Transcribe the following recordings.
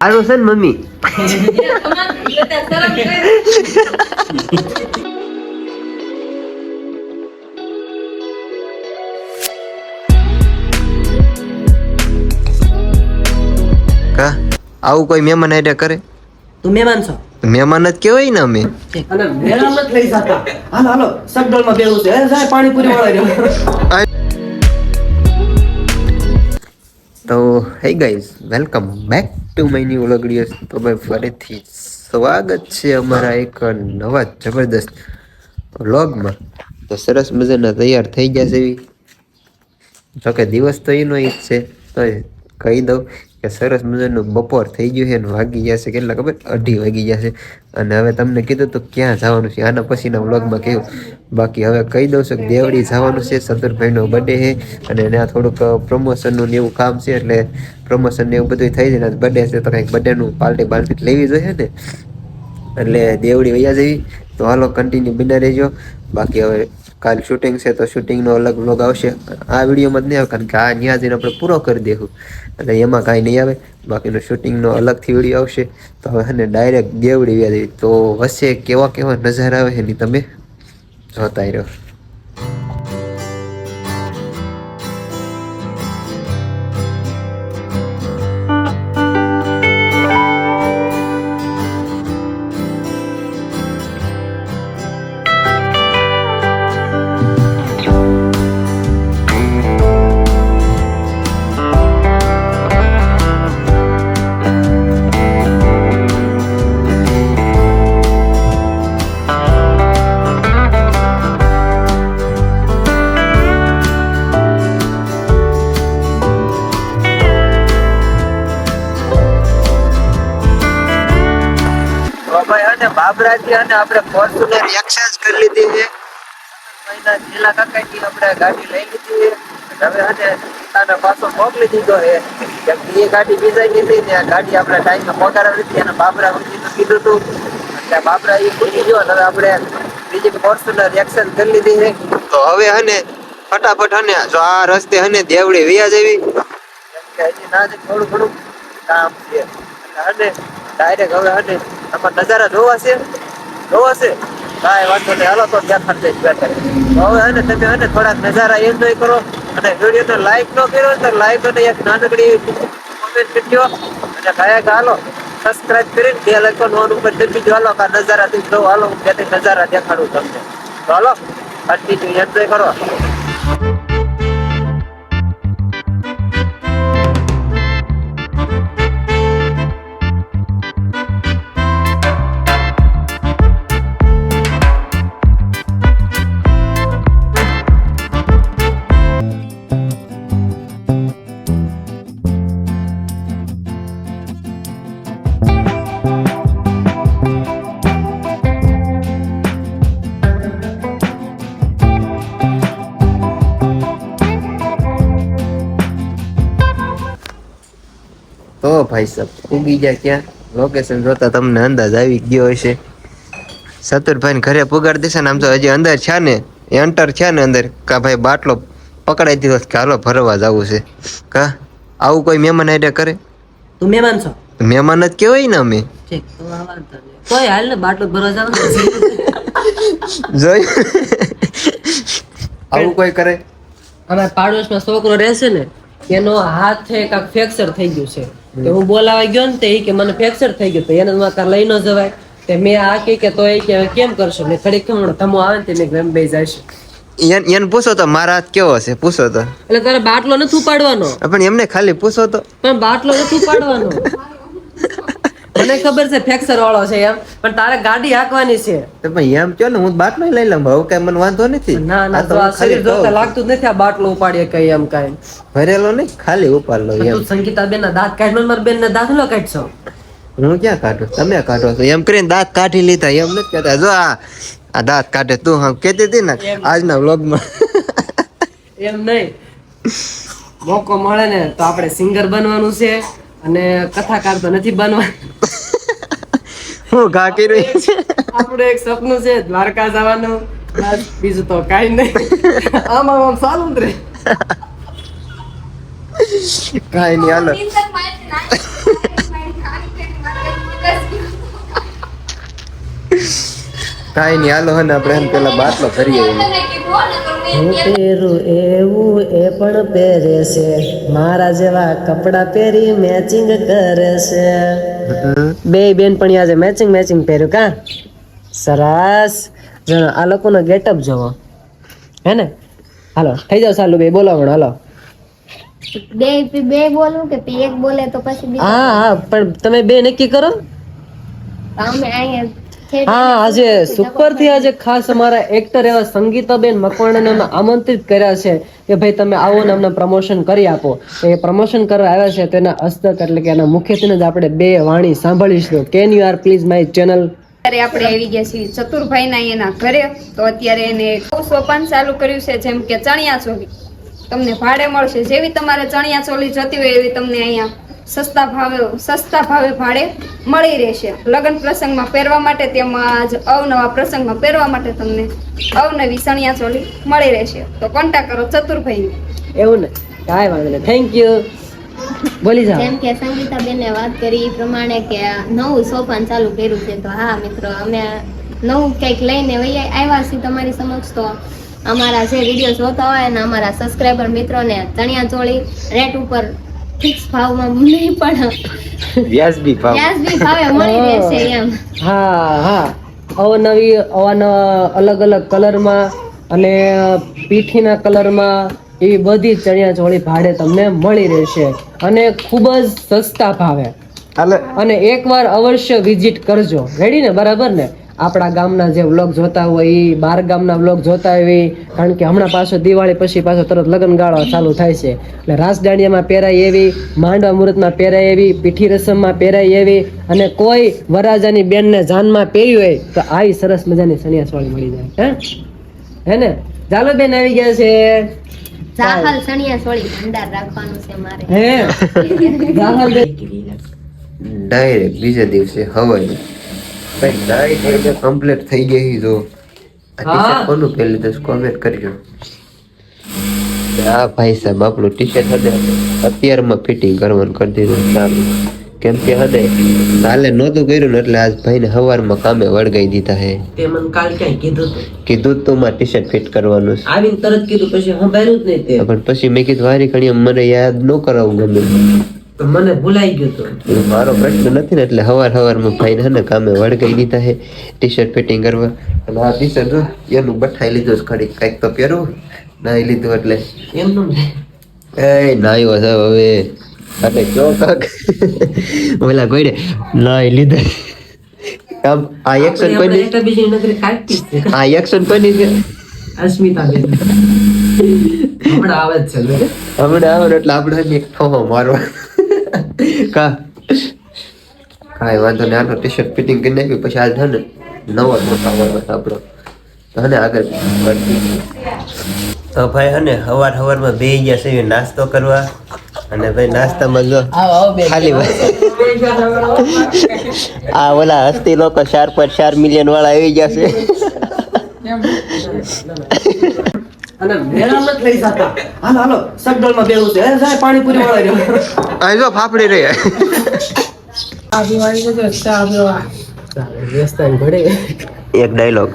આનું છે ને મમ્મી કા? આવું કોઈ મહેમાન આઈડિયા કરે? તું મહેમાન છો. મહેમાન જ કેવાય ને અમે. અને લઈ જતા. હાલો હાલો સગડોળમાં બેવું છે. જાય પાણીપુરી વાળા તો hey guys welcome back to my new તો ભાઈ ફરીથી સ્વાગત છે અમારા એક નવા જબરદસ્ત વ્લોગમાં. તો સરસ મજાના તૈયાર થઈ ગયા છે. એવી જોકે દિવસ તો એનો જ છે. તો કહી દઉં કે સરસ મજાનું બપોર થઈ ગયું છે અને વાગી છે કેટલા ખબર? અઢી વાગી છે. અને હવે તમને કીધું તો ક્યાં જવાનું છે. આના પછીના વ્લોગમાં કહ્યું બાકી હવે કહી દઉં છું કે દેવડી જવાનું છે. સતુરભાઈનો બર્થડે છે. અને ત્યાં થોડુંક પ્રમોશનનું એવું કામ છે. એટલે પ્રમોશન ને એવું બધું થઈ જાય બર્થડે છે તો કંઈક બર્થડેનું પાર્ટી બાલ્ટી લેવી જોઈએ ને. એટલે દેવડી વૈયા જેવી. તો હાલો કન્ટિન્યુ બિના રહેજો. બાકી હવે કાલ શૂટિંગ છે તો શૂટિંગનો અલગ વ્લોગ આવશે. આ વિડીયોમાં જ નહીં આવે, કારણ કે આ ન્યા જઈને આપણે પૂરો કરી દેખું એટલે એમાં કાંઈ નહીં આવે. બાકીનો શૂટિંગનો અલગથી વીડિયો આવશે. તો હવે એને ડાયરેક્ટ દેવડી વ્યા તો વચ્ચે કેવા કેવા નજારા આવે એની તમે? જોતા રહ્યો ભાઈ અને અને આપણે ફોર્ચ્યુનર એક્સચેન્જ કરી લીધી છે. મહિના છેલ્લા કાકાથી આપણે ગાડી લઈ લીધી છે. હવે અને પિતાને પાછો મોકલી દીધો છે. કેમ કે એ ગાડી ગઈ હતી ને આ ગાડી આપણે ટાઈમે પગારાવી હતી અને બાબરા વખતે કીધું હતું એટલે બાબરા એ ભૂલી ગયો અને હવે આપણે બીજી ફોર્ચ્યુનર એક્સચેન્જ કરી લીધી છે. તો હવે હને ફટાફટ હને જો આ રસ્તે હને દેવડી વ્યા જેવી કેમ કે હજી ના થોડું ઘણું કામ છે. હને ડાયરેક્ટ હવે હને આમાં નજારા જોવા છે. જોવા છે? કાંઈ વાંધો નહીં. હાલો તો દેખાડ દઈશ તો હવે હને તમે હને થોડાક નજારા એન્જોય કરો અને વિડીયોને લાઈક ન કર્યો તો લાઈક અને એક નાનકડી કોમેન્ટ કરજો અને કયા હાલો સબસ્ક્રાઇબ કરીને બે લાઈકોન ઓન ઉપર દબી જો હાલો, કા નજારા થી જો હાલો ત્યાંથી નજારા દેખાડું તમને. તો હાલો કન્ટિન્યુ એન્જોય કરો. તો ભાઈ સાહેબ ઉગી ગયા ક્યાં? લોકેશન જોતા તમને અંદાજ આવી ગયો હશે. સતુરભાઈ ઘરે પુગાડી દેશે ને આમ તો હજી અંદર છે ને એ અંટર છે ને અંદર કા ભાઈ બાટલો પકડાઈ દીધો કે હાલો ફરવા જવું છે. કા? આવું કોઈ મહેમાન આઈડિયા કરે? તું મહેમાન છો? મહેમાન જ કહેવાય ને અમે. હાલ ને બાટલો ભરવા જવાનું જોઈ આવું કોઈ કરે? અમારા પાડોશમાં છોકરો રહેશે ને એનો હાથ છે કાંક ફ્રેક્ચર થઈ ગયું છે. તો હું બોલાવા ગયો ને તે કે મને ફ્રેક્ચર થઈ ગયું. તો એને માતા લઈ ન જવાય. તે મેં આ કે કે તો એ કે કેમ કરશો? મેં ખડી ખમણો ધમો આવે ને તે મેં એમ બે જશે એને એને પૂછો તો મારા હાથ કેવો હશે? પૂછો તો. એટલે તારે બાટલો નથી ઉપાડવાનો? પણ એમને ખાલી પૂછો તો. પણ બાટલો નથી ઉપાડવાનો. મને ખબર છે ફેક્સર વાળો છે એમ. પણ તારે ગાડી હાંકવાની છે. તો પણ એમ કયો ને હું બાટલો લઈ લઉં. ભાવ કઈ મને વાંધો નથી. ના ના તો આ શરીર જોતા લાગતું નથી આ બાટલો ઉપાડીએ કઈ એમ કઈ. ભરેલો નહીં ખાલી ઉપાડલો એમ સંગીતા બેન ના દાંત કાઢ મારા બેન ના દાંત લો કાઢશો? હું ક્યાં કાઢું? તમે કાઢો છો. એમ કરીને દાંત કાઢી લીધા. એમ નથી કહેતા. જો આ આ દાંત કાઢે તું હમ કહેતી હતી ને આજના વ્લોગમાં. એમ નહીં. મોકો મળે ને તો આપણે સિંગર બનવાનું છે. અને કથાકાર તો નથી બનવા. હું ઘા કરી રહી છે. આપણું એક સપનું છે દ્વારકા જવાનું. બીજું તો કાઈ નહીં. આમ આમ આમ ચાલુ જ રે કાઈ નહીં હાલો. કાઈ નહીં હાલો હને આપણે એમ પેલા બાટલો ભરી આવીએ હું પહેરું એવું એ પણ પહેરે છે. મારા જેવા કપડાં પહેરી મેચિંગ કરે છે. બે બેન પણ આજે મેચિંગ મેચિંગ પહેર્યું કા? સરસ. જો આ લોકોનો ગેટઅપ જોવો. હે ને? હાલો થઈ જાવ સાલું બે બોલો પણ હાલો. બે બે બોલું કે પી એક બોલે તો પછી હા હા પણ તમે બે નક્કી કરો. અમે અહીંયા હા, આજે સુપરથી આજે ખાસ અમારા એક્ટર એવા સંગીતાબેન મકવાણાને આમંત્રિત કર્યા છે કે ભાઈ તમે આવો ને અમને પ્રમોશન કરી આપો. એ પ્રમોશન કરવા આવ્યા છે તેના હસ્તક એટલે કે એના મુખ્યત્વે જ આપણે બે વાણી સાંભળીશું. Can you are please my channel અત્યારે આપણે આવી ગયા છીએ ચતુરભાઈના એના ઘરે. તો અત્યારે એને સોપાન ચાલુ કર્યું છે, જેમ કે ચણિયા ચોલી. તમને ભાડે મળશે. જેવી તમારે ચણિયા ચોલી જતી હોય એવી તમને અહીંયા સસ્તા ભાવે સસ્તા ભાવે ભાડે મળી રહેશે. લગ્ન પ્રસંગમાં પહેરવા માટે તેમજ અવનવા પ્રસંગમાં પહેરવા માટે તમને અવનવી સણિયા ચોલી મળી રહેશે. તો કોન્ટેક્ટ કરો ચતુરભાઈ એવું ને? કાંઈ વાંધો નહીં. થેન્ક યુ બોલી જાઓ. જેમ કે સંગીતાબેને વાત કરી એ પ્રમાણે કે નવું સોપાન ચાલુ કર્યું છે તો હા મિત્રો અમે નવું કંઈક લઈને વૈયા આવ્યા છીએ તમારી સમક્ષ તો અમારા જે વીડિયો જોતા હોય અને અમારા સબસ્ક્રાઈબર મિત્રોને ચણિયા ચોળી રેટ ઉપર ફિક્સ ભાવમાં નહીં પણ. વ્યાજબી ભાવ. વ્યાજબી ભાવે મળી રહેશે એમ. હા હા. અવનવી અવાનવા અલગ અલગ કલરમાં અને પીઠીના કલરમાં એવી બધી ચણિયા ચોળી ભાડે તમને મળી રહેશે અને ખૂબ જ સસ્તા ભાવે. અને એકવાર અવશ્ય વિઝિટ કરજો. રેડી ને? બરાબર ને? આપણા ગામના જે વ્લોગ જોતા હોય એ બાર ગામના વ્લોગ જોતા હોય કારણ કે હમણાં પાછો દિવાળી પછી પાછો તરત લગ્ન ગાળો ચાલુ થાય છે. એટલે રાસ પહેરાય એવી માંડવા મુહૂર્તમાં પહેરાય એવી પીઠી રસમમાં પહેરાય એવી અને કોઈ વરાજાની બેનને જાનમાં પહેરી હોય તો આવી સરસ મજાની સણિયાસવાળી મળી જાય. હે? હે ને? ચાલો બેન આવી ગયા છે. જાહલ ચણિયા ભંડાર રાખવાનું છે મારે. હે? જાહલ ડાયરેક્ટ બીજા દિવસે હવાઈ. ભાઈ નાઈ ધોઈને કમ્પ્લીટ થઈ ગઈ જો. કોનું પહેલી દસ કોમેન્ટ કરજો આ ભાઈ સાહેબ આપણું ટી શર્ટ હદે. અત્યારમાં ફિટિંગ કરવાનું કરી દીધું. ચાલુ. કેમ કે હદે કાલે નહોતું કર્યું ને એટલે આજ ભાઈને સવારમાં કામે વળગાઈ દીધા હે. તે મને કાલ ક્યાંય કીધું કીધું તો માં ટી શર્ટ ફિટ કરવાનું છે. આવીને તરત કીધું પછી સંભાળ્યું જ નહીં તે. પણ પછી મેં કીધું વારી ઘણી મને યાદ ન કરાવું ગમે. તો મને ભૂલાઈ ગયું હતું મારો પ્રશ્ન નથી ને એટલે હવાર હવારમાં ભાઈને હે ને કામે વળગાઈ દીધા હે ટી શર્ટ ફિટિંગ કરવા. અને આ ટી શર્ટ એનું બઠાઈ લીધું છે ખડી કાંઈક તો પહેરવું નાઈ લીધું એટલે. એમનું એ નાયો છે હવે. અને જો કાક. ઓલા ગોઈડે નાઈ લીધા. આમ આ એક્શન જ છે. આ એક્શન પણ અસ્મિતા બેન. હમણાં આવે જ છે હમણાં આવે એટલે આપણે એક ઠોહો મારવા કા? કાંઈ વાંધો નહીં આનો ટી શર્ટ ફિટિંગ કરી નાખ્યું પછી આજ ને નવો મોટા હોય આપણો. તો હને આગળ તો ભાઈ હને હવાર હવારમાં બે ગયા છે નાસ્તો કરવા અને ભાઈ નાસ્તામાં જો આવો આવો બેન. ખાલી આ ઓલા હસ્તી લોકો ચાર પર ચાર મિલિયન વાળા આવી ગયા છે. અને મેળા નથી લઈ જતા. હાલો હાલો સગડોળમાં બેહવું છે. જાય પાણીપુરી વાળા રહ્યો. આ જો ફાફડી રહી ચાલે, વ્યસ્તાન ઘડે. એક ડાયલોગ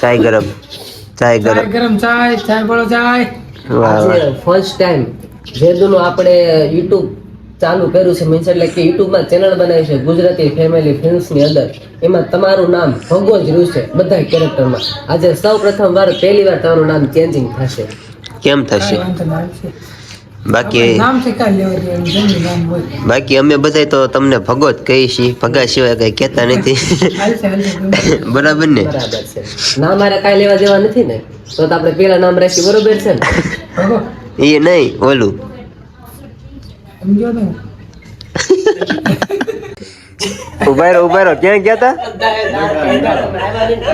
ચાય ગરમ. ચાય ગરમ. ગરમ ચાય ચાય બોલો ચાય. ફર્સ્ટ ટાઈમ જેદુનું આપણે યુટ્યુબ ચાલુ કર્યું છે. મીન્સ એટલે કે યુટ્યુબમાં ચેનલ બનાવી છે ગુજરાતી ફેમિલી ફિલ્મ્સની અંદર. એમાં તમારું નામ ભગવો જ રહ્યું છે બધા કેરેક્ટરમાં આજે સૌ પ્રથમ વાર પહેલી વાર તમારું નામ ચેન્જિંગ થશે. કેમ થશે. બાકી બાકી અમે બધા તો તમને ભગો જ કહીએ છીએ. ભગા સિવાય કઈ કહેતા નથી. બરાબર ને? બરાબર છે. નામ મારે કાંઈ લેવા દેવા નથી ને. તો તો આપણે પેલા નામ રાખી બરોબર છે ને? એ નહીં ઓલું. સમજો ને? ઊભા રહો ઊભા રહો. ક્યાં ગયા હતા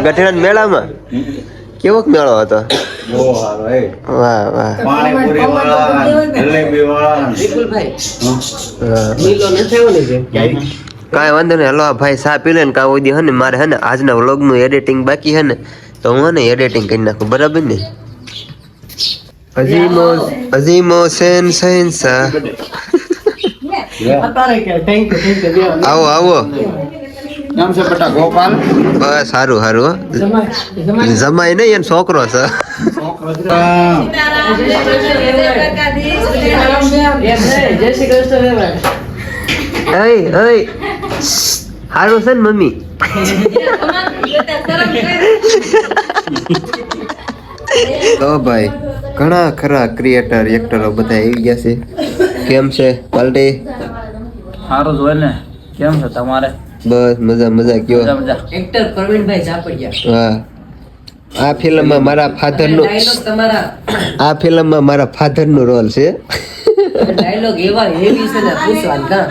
ગઠેડા મેળામાં? કેવો મેળો હતો? વાહ કાંઈ વાંધો નહીં. હલો ભાઈ સા પી લે ને કાં ઓદી હે ને મારે હે ને આજના વ્લોગનું એડિટિંગ બાકી હે ને તો હું હે ને એડિટિંગ કરી નાખું. બરાબર ને? અઝીમો અઝીમો સેન સહેનસા અત્યારે કે થેન્ક યુ થેન્ક યુ આવો આવો. નામ છે બેટા ગોપાલ. બસ સારું સારું હો. જમાય નહીં એનો છોકરો છે. સારું છે ને મમ્મી? તો ભાઈ ઘણા ખરા ક્રિએટર એક્ટરો બધા આવી ગયા છે. કેમ છે? પાલટી સારું જ ને. કેમ છે તમારે? બસ મજા મજા. કયો? મજા મજા. એક્ટર પ્રવીણભાઈ ઝાપડિયા હા. આ ફિલ્મમાં મારા ફાધરનું ડાયલોગ તમારા આ ફિલ્મમાં મારા ફાધરનો રોલ છે. ડાયલોગ એવા હેવી છે ને પૂછવાનું કા?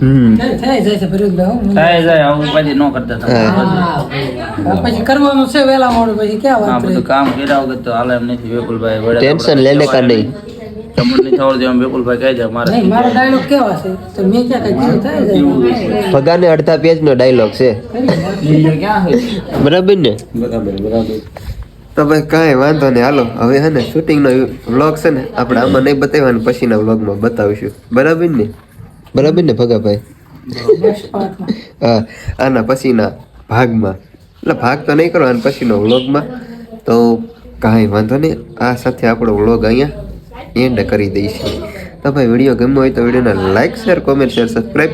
હમ. થાય જાય છે ફિરોજભાઈ હો. થાય જાય આવું પછી નો કરતા તમે. પછી કરવાનું છે વેલા મોડું પછી ક્યાં વાત બધું કામ કર્યા કે તો હાલે એમ નથી વિપુલભાઈ વડે ટેન્શન લેને કા નહીં? તમને નહીં થવડતું એમ વિપુલભાઈ કહી દે મારે નહીં મારો ડાયલોગ કેવા છે? તો મેં ક્યાં કઈ થાય જાય ભગાને અડધા પેજનો ડાયલોગ છે. ક્યાં હોય બરાબર ને? તો ભાઈ કાંઈ વાંધો નહીં હાલો. હવે હે ને શૂટિંગનો વ્લોગ છે ને આપણે આમાં નહીં બતાવવાનું પછીના વ્લોગમાં બતાવીશું. બરાબર ને? બરાબર ને ભગાભાઈ હા આના પછીના ભાગમાં. એટલે ભાગ તો નહીં કરો આના પછીનો વ્લોગમાં તો કાંઈ વાંધો નહીં આ સાથે આપણો વ્લોગ અહીંયા એન્ડ કરી દઈશું. તો ભાઈ, વીડિયો ગમ્યો હોય તો વિડીયોને like share comment share subscribe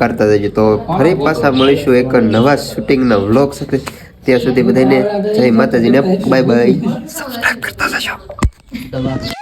કરતા જજો. તો ફરી પાછા મળીશું એક નવા શૂટિંગના વ્લોગ સાથે. ત્યાં સુધી બધાને જય માતાજીને બાય બાય સબસ્ક્રાઈબ કરતા જજો.